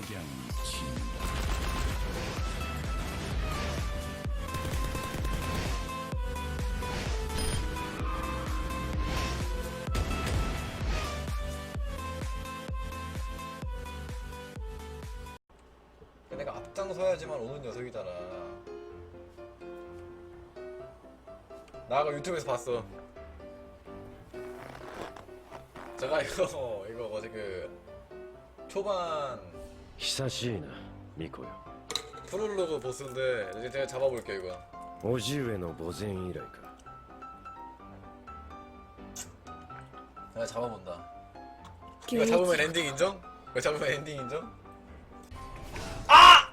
석양이 진다. 내가 앞장서야지만 오는 녀석이잖아. 나 아까 유튜브에서 봤어. 제가 이거 이거 뭐지 그 초반 久しいなミコよ 프롤로그 보스인데 이제 제가 잡아볼게 이거. 叔父上の墓前以来か 내가 잡아본다. 이거 잡으면 엔딩 인정? 이거 잡으면 엔딩 인정? 아!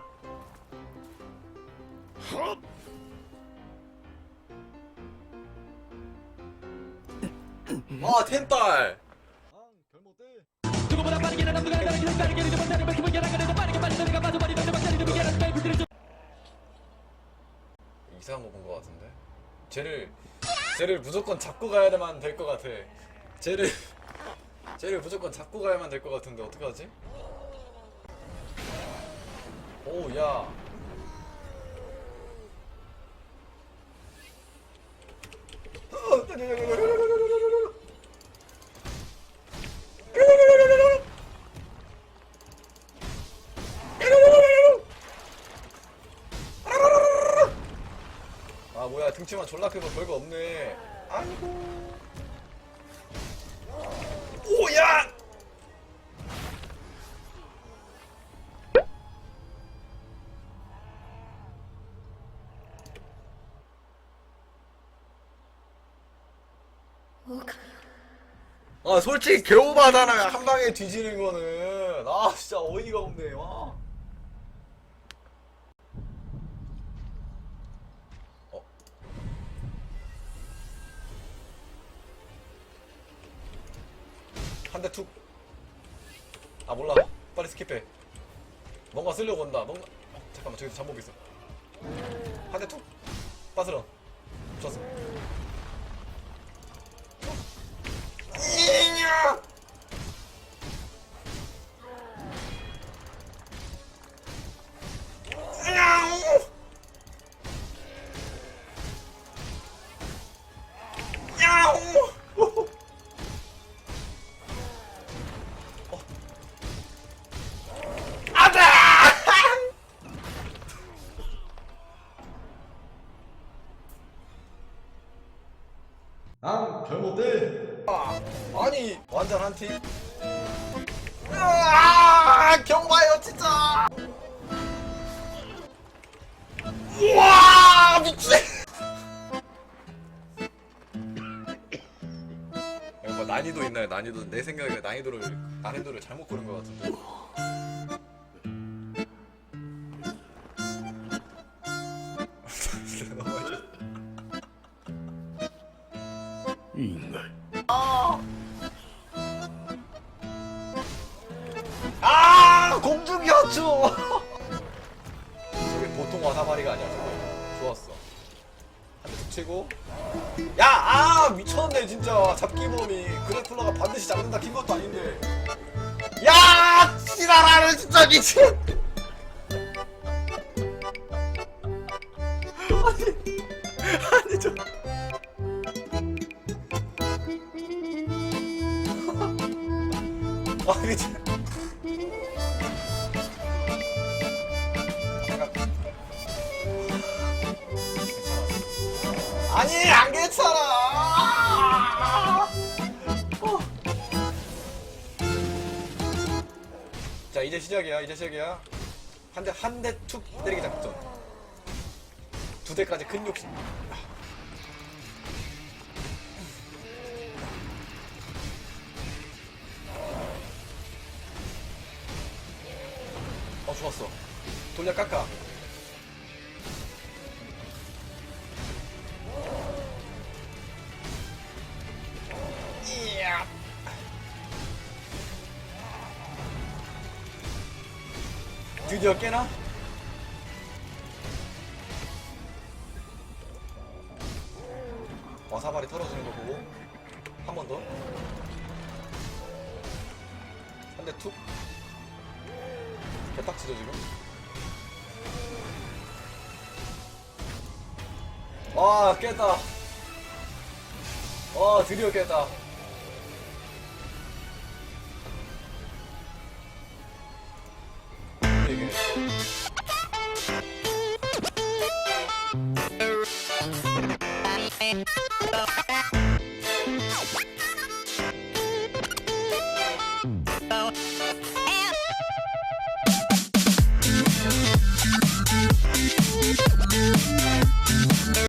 아 텐딸. 이상한 거 본 거 같은데. 쟤를 쟤를 무조건 잡고 가야만 될거 같아. 쟤를 쟤를 무조건 잡고 가야만 될 것 같은데 어떡하지? 오, 야. 등치만 졸라 크고 별거 없네. 아이고. 오야! 아 솔직히 개오바잖아요 한 방에 뒤지는 거는 아 진짜 어이가 없네. 와. 어. 한 대 툭. 아 몰라. 빨리 스킵해. 뭔가 쓰려고 온다. 뭔가. 어, 잠깐만 저기서 잠복 있어. 한 대 툭. 빠스런. 좋았어. 이냐! 난 별못돼. 아니 완전 한 팀. 으아, 경마요 진짜. 우와 미친. 이거 뭐 난이도 있나요? 난이도 내 생각에 난이도를 난이도를 잘못 고른 것 같은데. 因外아 공중여주! 저게 보통 와사마리가 아니야. 저거 좋았어. 한대툭 치고. 야 아 미쳤네 진짜. 잡기 범위 그래플러가 반드시 잡는다. 긴 것도 아닌데. 야 지랄하는 진짜 미친! 아니 아니 저 저 아니 안 괜찮아. 어. 자 이제 시작이야 이제 시작이야. 한 대 한 대 툭 때리기 작전. 두 대까지 큰욕 심. 어 좋았어. 돌려 깎아. 이야. 드디어 깨나? 와사발이 털어지는 거 보고 한 번 더. 한 대 툭. 개딱지죠 지금? 와 깼다. 와 드디어 깼다. 이게